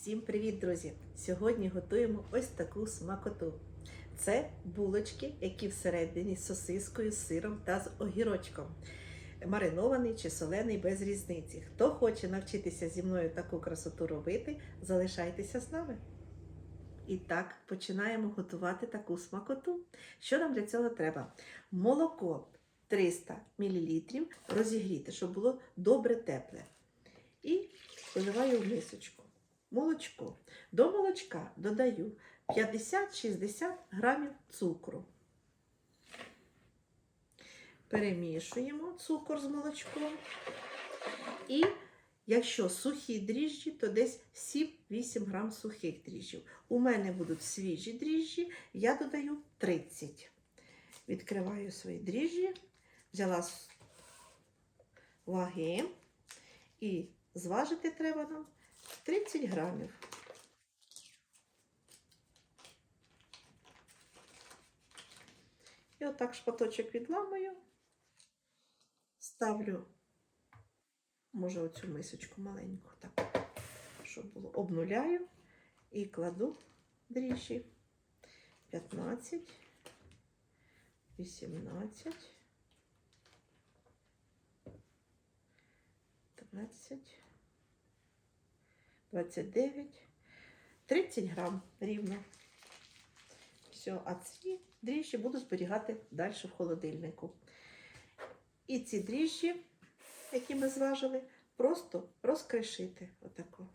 Всім привіт, друзі! Сьогодні готуємо ось таку смакоту. Це булочки, які всередині з сосискою, з сиром та з огірочком. Маринований чи солений без різниці. Хто хоче навчитися зі мною таку красоту робити, залишайтеся з нами. І так, починаємо готувати таку смакоту. Що нам для цього треба? Молоко 300 мл розігріти, щоб було добре тепле. І виливаю в мисочку. Молочко. До молочка додаю 50-60 грамів цукру. Перемішуємо цукор з молочком. І якщо сухі дріжджі, то десь 7-8 грам сухих дріжджів. У мене будуть свіжі дріжджі, я додаю 30. Відкриваю свої дріжджі, взяла ваги і зважити треба нам 30 грамів. І отак шпаточок відламую, ставлю, може, оцю мисочку маленьку, так, щоб було, обнуляю і кладу дріжджі. 15, 18, 20, 29, 30 грам рівно. Все, а ці дріжджі буду зберігати далі в холодильнику. І ці дріжджі, які ми зважили, просто розкришити отако.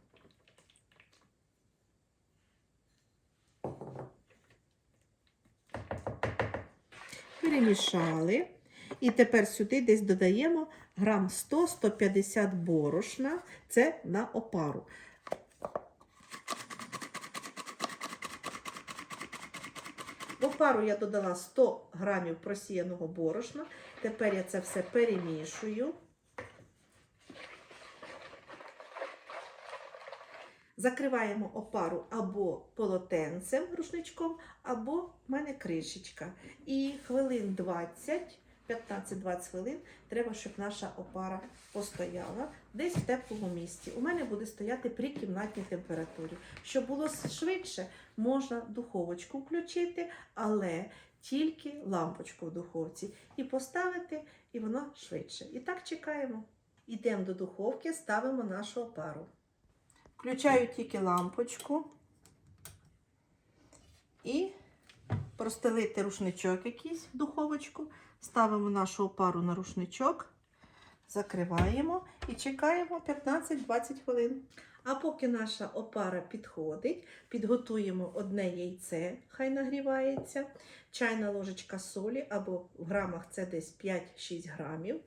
Перемішали. І тепер сюди десь додаємо грам 100-150 борошна. Це на опару. Опару я додала 100 грамів просіяного борошна. Тепер я це все перемішую. Закриваємо опару або полотенцем рушничком, або в мене кришечка. І хвилин 20, 15-20 хвилин треба, щоб наша опара постояла десь в теплому місці. У мене буде стояти при кімнатній температурі. Щоб було швидше, можна духовочку включити, але тільки лампочку в духовці. І поставити, і воно швидше. І так чекаємо. Йдемо до духовки, ставимо нашу опару. Включаю тільки лампочку і простелити рушничок якийсь в духовочку. Ставимо нашу опару на рушничок, закриваємо і чекаємо 15-20 хвилин. А поки наша опара підходить, підготуємо одне яйце, хай нагрівається, чайна ложечка солі або в грамах це десь 5-6 грамів.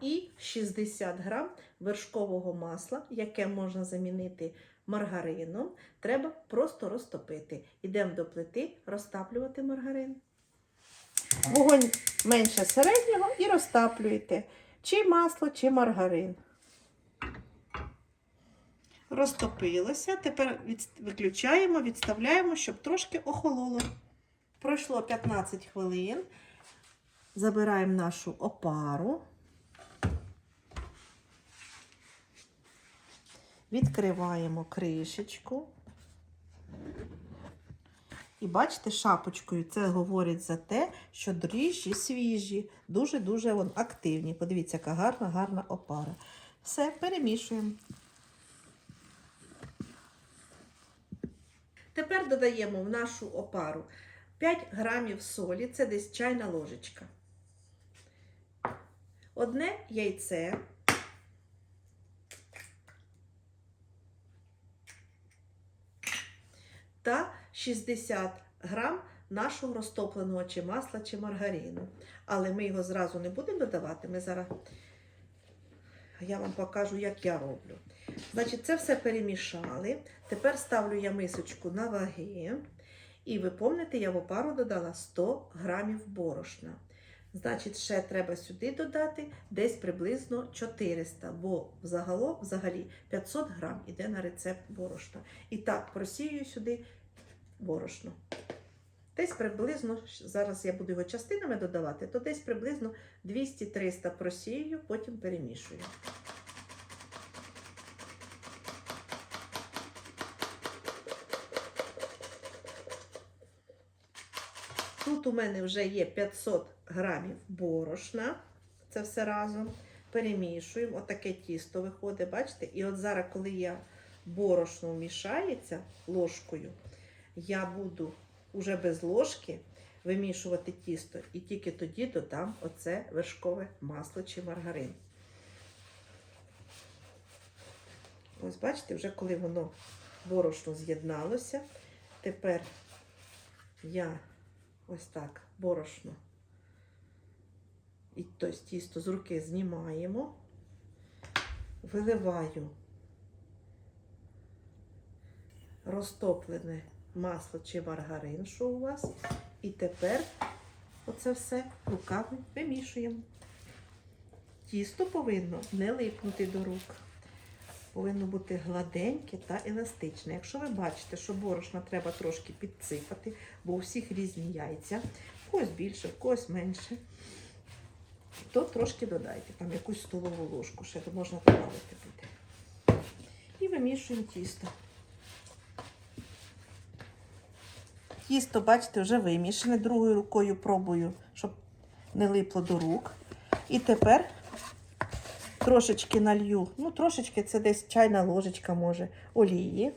І 60 грам вершкового масла, яке можна замінити маргарином, треба просто розтопити. Йдемо до плити розтаплювати маргарин. Вогонь менше середнього і розтаплюєте чи масло, чи маргарин. Розтопилося. Тепер виключаємо, відставляємо, щоб трошки охололо. Пройшло 15 хвилин. Забираємо нашу опару. Відкриваємо кришечку. І бачите, шапочкою це говорить за те, що дріжджі свіжі, дуже-дуже активні. Подивіться, яка гарна, гарна опара. Все, перемішуємо. Тепер додаємо в нашу опару 5 грамів солі, це десь чайна ложечка. Одне яйце. та 60 грам нашого розтопленого чи масла, чи маргарину. Але ми його зразу не будемо додавати. Ми зараз я вам покажу, як я роблю. Значить, це все перемішали. Тепер ставлю я мисочку на ваги. І ви пам'ятаєте, я в опару додала 100 грамів борошна. Значить, ще треба сюди додати десь приблизно 400, бо взагалі, взагалі 500 грам іде на рецепт борошна. І так, просію сюди борошно. Десь приблизно, зараз я буду його частинами додавати, то десь приблизно 200-300 просію, потім перемішую. Тут у мене вже є 500 грамів борошна. Це все разом. Перемішуємо. Отаке тісто виходить, бачите? І от зараз, коли я борошно вмішається ложкою, я буду уже без ложки вимішувати тісто. І тільки тоді додам оце вершкове масло чи маргарин. Ось бачите, вже коли воно борошно з'єдналося, тепер я ось так борошно і тобто тісто з руки знімаємо, виливаю розтоплене масло чи маргарин, що у вас, і тепер оце все руками вимішуємо. Тісто повинно не липнути до рук. Повинно бути гладеньке та еластичне. Якщо ви бачите, що борошна треба трошки підсипати, бо у всіх різні яйця, в когось більше, в когось менше, то трошки додайте, там якусь столову ложку, ще можна додати буде. І вимішуємо тісто. Тісто, бачите, вже вимішане. Другою рукою пробую, щоб не липло до рук. І тепер трошечки налью, ну трошечки це десь чайна ложечка може, олії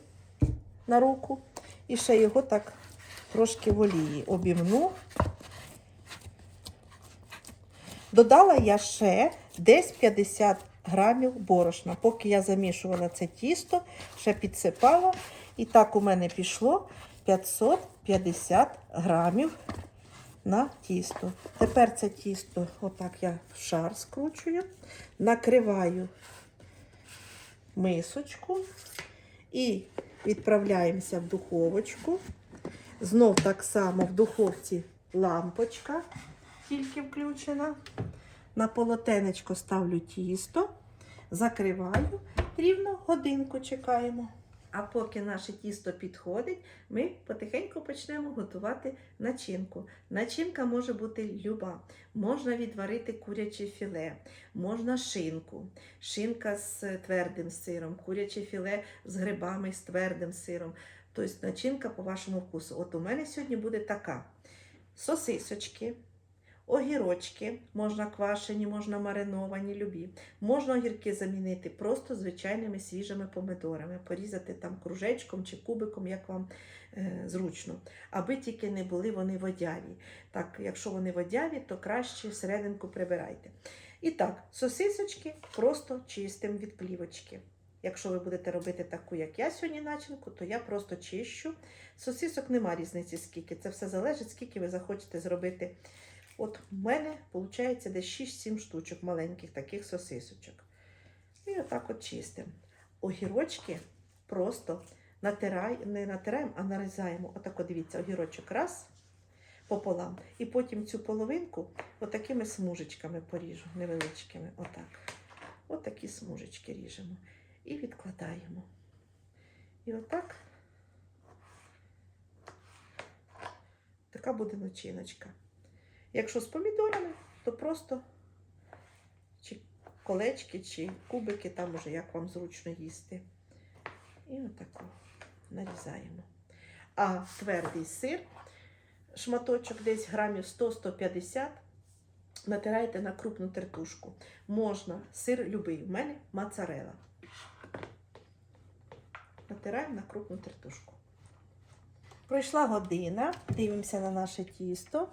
на руку. І ще його так трошки в олії обімну. Додала я ще десь 50 грамів борошна. Поки я замішувала це тісто, ще підсипала. І так у мене пішло 550 грамів на тісто. Тепер це тісто, отак я в шар скручую, накриваю мисочку і відправляємося в духовочку. Знов так само в духовці лампочка тільки включена. На полотенечко ставлю тісто, закриваю, рівно годинку чекаємо. А поки наше тісто підходить, ми потихеньку почнемо готувати начинку. Начинка може бути люба. Можна відварити куряче філе, можна шинку, шинка з твердим сиром, куряче філе з грибами з твердим сиром. Тобто начинка по вашому вкусу. От у мене сьогодні буде така: сосисочки. Огірочки, можна квашені, можна мариновані, любі. Можна огірки замінити просто звичайними свіжими помидорами, порізати там кружечком чи кубиком, як вам е, зручно. Аби тільки не були вони водяві. Так, якщо вони водяві, то краще серединку прибирайте. І так, сосисочки просто чистим від плівочки. Якщо ви будете робити таку, як я сьогодні начинку, то я просто чищу. Сосисок нема різниці, скільки. Це все залежить, скільки ви захочете зробити. От в мене виходить десь 6-7 штучок маленьких таких сосисочок. І отак от чистимо. Огірочки просто натирай, не натираємо, а нарізаємо. Отак от дивіться, огірочок раз пополам. І потім цю половинку отакими смужечками поріжу, невеличкими. Отак. Отакі смужечки ріжемо. І відкладаємо. І отак. Така буде начиночка. Якщо з помідорами, то просто чи колечки, чи кубики, там уже як вам зручно їсти. І отаку нарізаємо. А твердий сир, шматочок десь грамів 100-150, натираєте на крупну тертушку. Можна сир любий, в мене моцарела. Натираємо на крупну тертушку. Пройшла година, дивимося на наше тісто.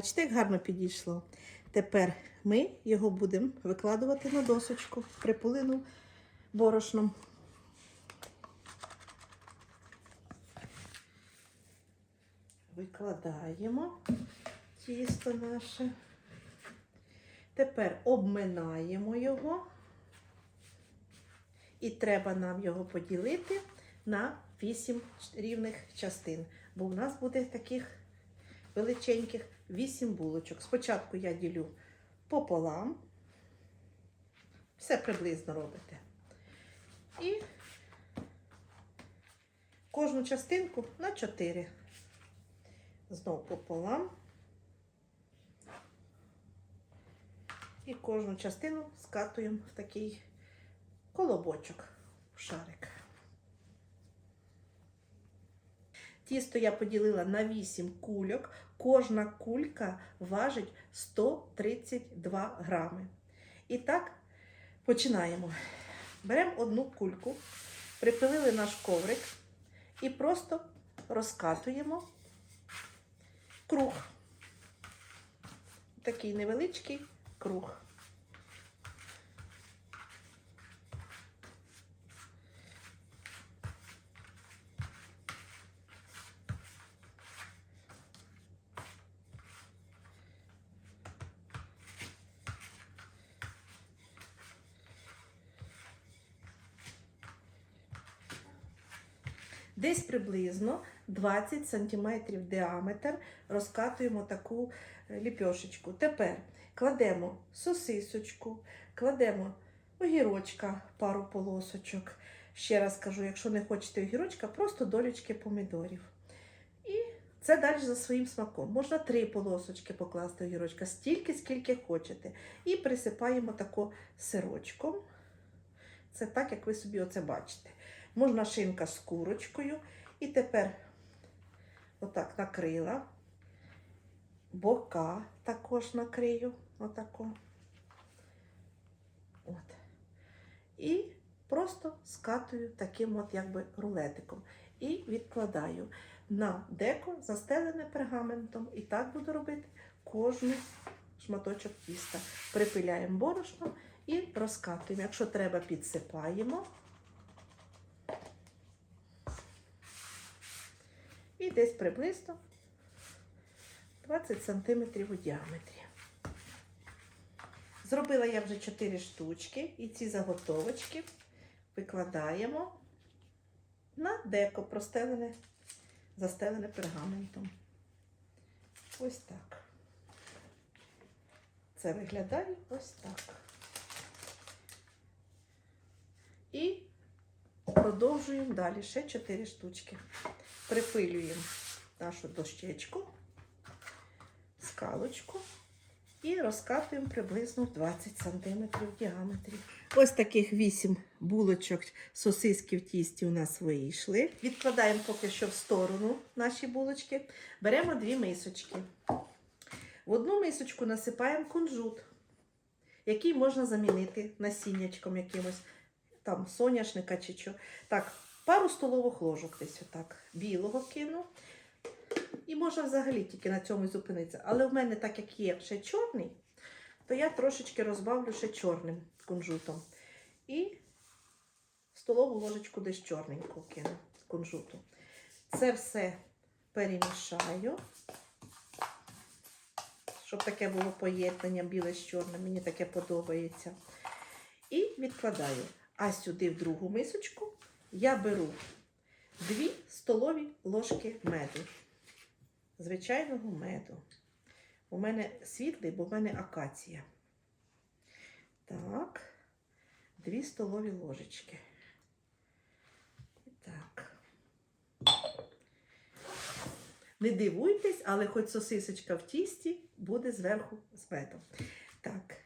Бачите, як гарно підійшло. Тепер ми його будемо викладувати на досочку, припулину борошном. Викладаємо тісто наше. Тепер обминаємо його. І треба нам його поділити на 8 рівних частин, бо в нас буде таких величеньких 8 булочок. Спочатку я ділю пополам. Все приблизно робите. І кожну частинку на 4. Знову пополам. І кожну частину скатуємо в такий колобочок в шарик. Тісто я поділила на 8 кульок. Кожна кулька важить 132 грами. І так, починаємо. Беремо одну кульку, припилили наш коврик і просто розкатуємо круг. Такий невеличкий круг. Десь приблизно 20 см діаметр розкатуємо таку е, ліпьошечку. Тепер кладемо сосисочку, кладемо огірочка, пару полосочок. Ще раз кажу, якщо не хочете огірочка, просто долічки помідорів. І це далі за своїм смаком. Можна три полосочки покласти огірочка, стільки, скільки хочете. І присипаємо тако сирочком. Це так, як ви собі оце бачите. Можна шинка з курочкою. І тепер отак накрила. Бока також накрию. Отако. От. І просто скатую таким от якби рулетиком. І відкладаю на деко, застелене пергаментом. І так буду робити кожну шматочок тіста. Припиляємо борошном і розкатуємо. Якщо треба, підсипаємо. І десь приблизно 20 см у діаметрі. Зробила я вже 4 штучки, і ці заготовочки викладаємо на деко, простелене, застелене пергаментом. Ось так. Це виглядає ось так. І продовжуємо далі ще 4 штучки. Припилюємо нашу дощечку, скалочку і розкатуємо приблизно 20 см в діаметрі. Ось таких 8 булочок сосиски тісті у нас вийшли. Відкладаємо поки що в сторону наші булочки. Беремо дві мисочки. В одну мисочку насипаємо кунжут, який можна замінити насіннячком якимось, там соняшника чи що. Так, пару столових ложок десь отак. Білого кину. І можна взагалі тільки на цьому і зупинитися. Але в мене, так як є ще чорний, то я трошечки розбавлю ще чорним кунжутом. І столову ложечку десь чорненьку кину кунжуту. Це все перемішаю, щоб таке було поєднання біле з чорним. Мені таке подобається. І відкладаю. А сюди в другу мисочку я беру 2 столові ложки меду. Звичайного меду. У мене світлий, бо в мене акація. Так, 2 столові ложечки. Так. Не дивуйтесь, але хоч сосисочка в тісті буде зверху з медом. Так.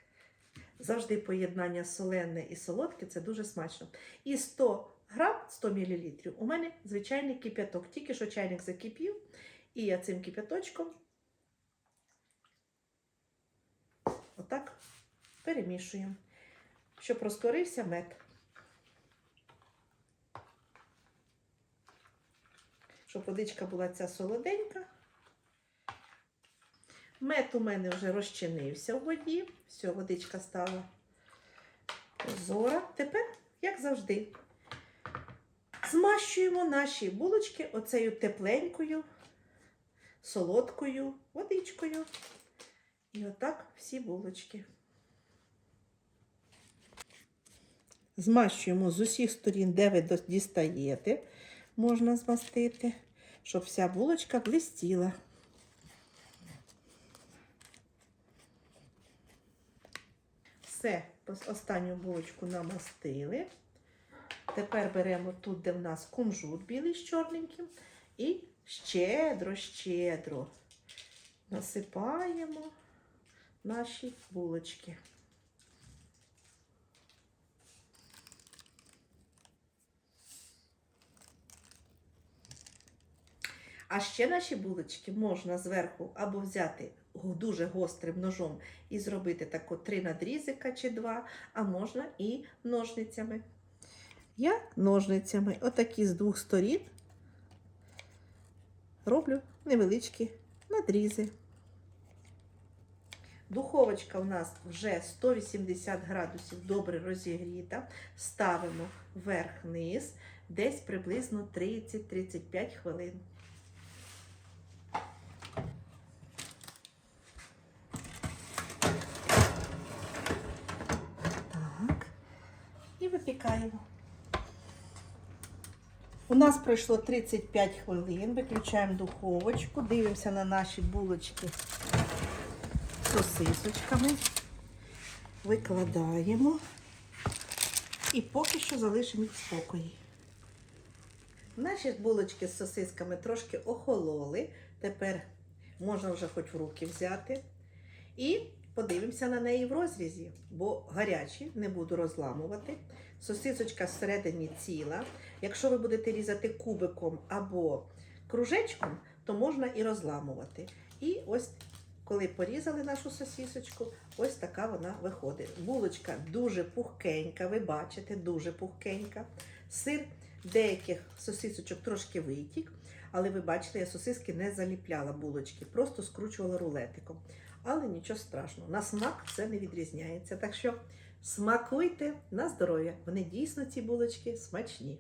Завжди поєднання солене і солодке це дуже смачно. І 100 грам 100 мл у мене звичайний кип'яток. Тільки що чайник закипів, і я цим кип'яточком отак перемішуємо, щоб розтворився мед. Щоб водичка була ця солоденька. Мед у мене вже розчинився в воді. Все, водичка стала прозора. Тепер, як завжди, змащуємо наші булочки оцею тепленькою, солодкою водичкою. І отак всі булочки. Змащуємо з усіх сторін, де ви дістаєте, можна змастити, щоб вся булочка блистіла. Все, останню булочку намастили. Тепер беремо тут, де в нас кунжут білий з чорненьким, і щедро-щедро насипаємо наші булочки. А ще наші булочки можна зверху або взяти дуже гострим ножом і зробити тако три надрізика чи два, а можна і ножницями. Я ножницями, отакі з двох сторін, роблю невеличкі надрізи. Духовочка у нас вже 180 градусів добре розігріта. Ставимо вверх-вниз, десь приблизно 30-35 хвилин. Так. І випікаємо. У нас пройшло 35 хвилин. Виключаємо духовочку, дивимося на наші булочки з сосисочками. Викладаємо. І поки що залишимо їх в спокої. Наші булочки з сосисками трошки охололи. Тепер можна вже хоч в руки взяти. І подивимося на неї в розрізі, бо гарячі, не буду розламувати. Сосисочка всередині ціла. Якщо ви будете різати кубиком або кружечком, то можна і розламувати. І ось, коли порізали нашу сосисочку, ось така вона виходить. Булочка дуже пухкенька, ви бачите, дуже пухкенька. Сир деяких сосисочок трошки витік, але ви бачите, я сосиски не заліпляла булочки, просто скручувала рулетиком. Але нічого страшного, на смак це не відрізняється. Так що смакуйте на здоров'я. Вони дійсно ці булочки смачні.